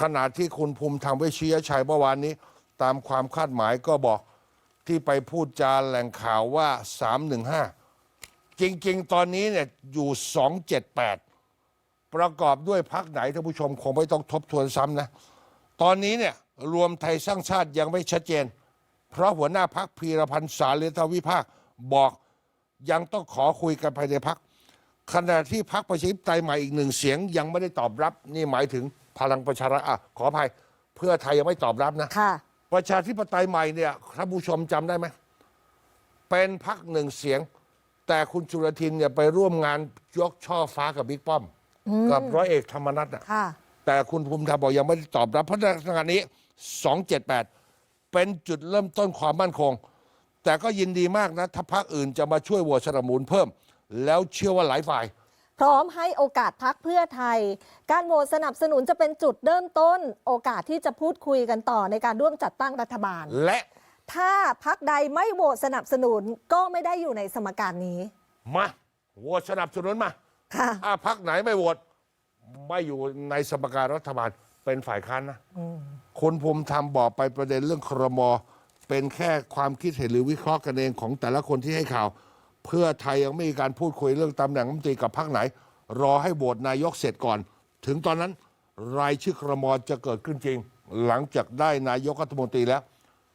ขณะที่คุณภูมิธรรมเวชยชัยเมื่อวานนี้ ตามความคาดหมายก็บอกที่ไปพูดจาแหล่งข่าวว่า 315 จริง ๆ ตอนนี้เนี่ยอยู่ 278 ประกอบด้วยพักไหนท่านผู้ชมคงไม่ต้องทบทวนซ้ำนะ ตอนนี้เนี่ยรวมไทยสร้างชาติยังไม่ชัดเจน เพราะหัวหน้าพักพีรพันธ์สาลีทวิภาคบอกยังต้องขอคุยกันภายในพักขณะที่พักประชาธิปไตยใหม่อีกหนึ่งเสียงยังไม่ได้ตอบรับนี่หมายถึง พลังประชารัฐอะขออภัย เพื่อไทยยังไม่ตอบรับนะ ค่ะ ประชาธิปไตยใหม่เนี่ยท่านผู้ชมจำได้ไหม เป็นพักหนึ่งเสียง แต่คุณจุลทินเนี่ยไปร่วมงานยกช่อฟ้ากับบิ๊กป้อม กับร้อยเอกธรรมนัฐน่ะ ค่ะ แต่คุณภูมิธรรมบอกยังไม่ได้ตอบรับเพราะฉะนั้นงานนี้ 278 เป็นจุดเริ่มต้นความมั่นคง แต่ก็ยินดีมากนะ ถ้าพักอื่นจะมาช่วยโหวตสนับสนุนเพิ่ม แล้วเชื่อว่าหลายฝ่าย พร้อมให้โอกาสพักเพื่อไทย การโหวตสนับสนุนจะเป็นจุดเริ่มต้น โอกาสที่จะพูดคุยกันต่อในการร่วมจัดตั้งรัฐบาล และถ้าพักใดไม่โหวตสนับสนุนก็ไม่ได้อยู่ในสมการนี้ มาโหวตสนับสนุนมาค่ะ ถ้าพักไหนไม่โหวตไม่อยู่ในสมการรัฐบาลเป็นฝ่ายค้านนะคุณภูมิธรรมบอกไปประเด็นเรื่องครมเป็นแค่ความคิดเห็นหรือวิเคราะห์กันเองของแต่ละคนที่ให้ข่าว เพื่อไทยยังไม่มีการพูดคุยเรื่องตำแหน่งรัฐมนตรีกับพรรคไหน รอให้โหวตนายกเสร็จก่อน ถึงตอนนั้นรายชื่อครมจะเกิดขึ้นจริง หลังจากได้นายกรัฐมนตรีแล้ว